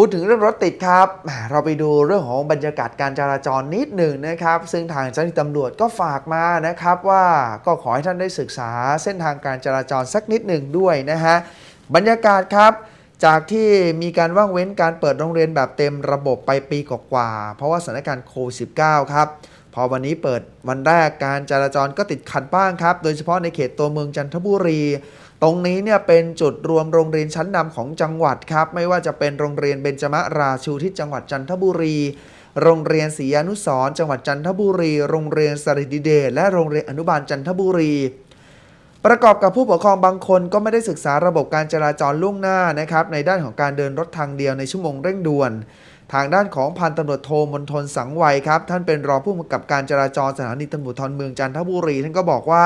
พูดถึงเรื่องรถติดครับ เราไปดูเรื่องของบรรยากาศการจราจรนิดหนึ่งนะครับ ซึ่งทางเจ้าหน้าที่ตำรวจก็ฝากมานะครับว่าก็ขอให้ท่านได้ศึกษาเส้นทางการจราจรสักนิดหนึ่งด้วยนะฮะ บรรยากาศครับ จากที่มีการว่างเว้นการเปิดโรงเรียนแบบเต็มระบบไปปีกว่า เพราะว่าสถานการณ์โควิด -19 ครับ อวันนี้เปิดวันแรกการจราจรก็ติดขัดบ้างครับ โดยเฉพาะในเขตตัวเมืองจันทบุรี ตรงนี้เนี่ยเป็นจุดรวมโรงเรียนชั้นนำของจังหวัดครับ ไม่ว่าจะเป็นโรงเรียนเบญจมราชูที่จังหวัดจันทบุรี โรงเรียนศรีอนุสร์จังหวัดจันทบุรี โรงเรียนสริดิเดชและโรงเรียนอนุบาลจันทบุรี ประกอบกับผู้ปกครองบางคนก็ไม่ได้ศึกษาระบบการจราจรล่วงหน้านะครับในด้านของการเดินรถทางเดียวในชั่วโมงเร่งด่วน ทางด้านของพันตำรวจโทมนทนสังไวยครับ ท่านเป็นรองผู้กำกับการจราจรสถานีตำรวจทรเมืองจันทบุรี ท่านก็บอกว่า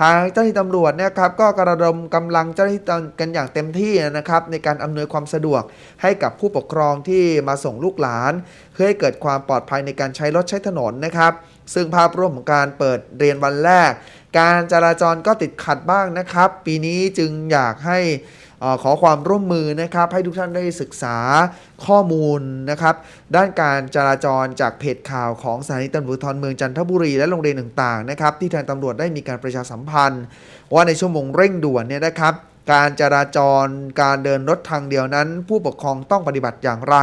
ทางเจ้าหน้าที่ตำรวจเนี่ยครับก็กระดมกำลังเจ้าหน้าที่กันอย่างเต็มที่นะครับในการอำนวยความสะดวกให้กับผู้ปกครองที่มาส่งลูกหลาน เพื่อให้เกิดความปลอดภัยในการใช้รถใช้ถนนนะครับ ซึ่งภาพรวมของการเปิดเรียนวันแรก การจราจรก็ติดขัดบ้างนะครับ ปีนี้จึงอยากให้ ขอความร่วมมือนะครับให้ทุกท่านได้ศึกษาข้อมูลนะครับด้านการจราจรจากเพจข่าวของสถานีตำรวจภูธรเมืองจันทบุรีและโรงเรียนต่างๆนะครับที่ทางตำรวจได้มีการประชาสัมพันธ์ ว่าในชั่วโมงเร่งด่วนเนี่ยนะครับการจราจรการเดินรถทางเดียวนั้น ผู้ปกครองต้องปฏิบัติอย่างไร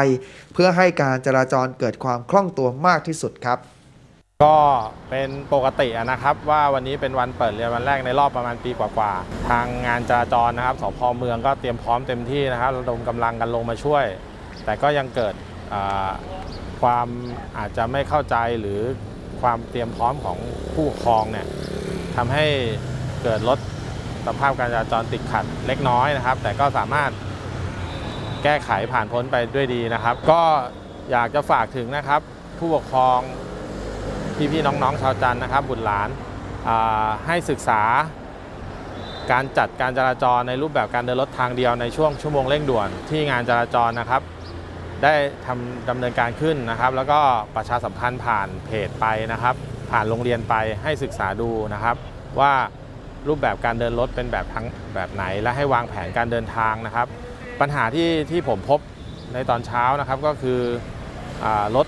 เพื่อให้การจราจรเกิดความคล่องตัวมากที่สุดครับ ก็เป็นปกตินะครับว่าวันนี้เป็นวันเปิดเรียนวันแรกในรอบประมาณปีกว่าๆ ทางงานจราจรนะครับสพเมืองก็เตรียมพร้อมเต็มที่นะครับระดมกำลังกันลงมาช่วย แต่ก็ยังเกิดความอาจจะไม่เข้าใจหรือความเตรียมพร้อมของผู้ปกครองเนี่ยทำให้เกิดลดสภาพการจราจรติดขัดเล็กน้อยนะครับ แต่ก็สามารถแก้ไขผ่านพ้นไปด้วยดีนะครับ ก็อยากจะฝากถึงนะครับผู้ปกครอง พี่ๆน้องๆชาวจันนะครับ บุตรหลานให้ศึกษาการจัดการจราจรในรูปแบบการเดินรถทางเดียวในช่วงชั่วโมงเร่งด่วนที่งานจราจรนะครับ ได้ทำดำเนินการขึ้นนะครับ แล้วก็ประชาสัมพันธ์ผ่านเพจไปนะครับ ผ่านโรงเรียนไปให้ศึกษาดูนะครับ ว่ารูปแบบการเดินรถเป็นแบบทั้งแบบไหน และให้วางแผนการเดินทางนะครับ ปัญหาที่ที่ผมพบในตอนเช้านะครับก็คืออรถ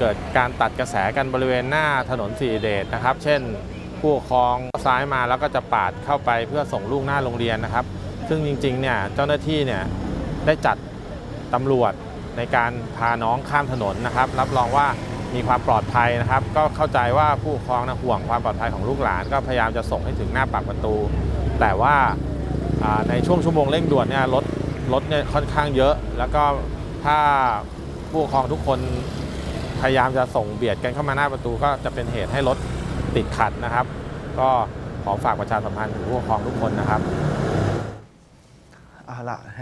เกิดการตัดกระแสกันบริเวณหน้าถนนสีเดชนะครับ เช่น ผู้ปกครองซ้ายมาแล้วก็จะปาดเข้าไปเพื่อส่งลูกหน้าโรงเรียนนะครับ ซึ่งจริงๆเนี่ยเจ้าหน้าที่เนี่ยได้จัดตำรวจในการพาน้องข้ามถนนนะครับ รับรองว่ามีความปลอดภัยนะครับ ก็เข้าใจว่าผู้ปกครองนะห่วงความปลอดภัยของลูกหลาน ก็พยายามจะส่งให้ถึงหน้าปากประตู แต่ว่าอ่าในช่วงชั่วโมงเร่งด่วนเนี่ยรถรถเนี่ยค่อนข้างเยอะ แล้วก็ถ้าผู้ปกครองทุกคน พยายามจะส่งเบียดกันเข้ามาหน้าประตูก็จะเป็นเหตุให้รถติดขัดนะครับ ก็ขอฝากประชาสัมพันธ์ถึงผู้ปกครองทุกคนนะครับ เอาละ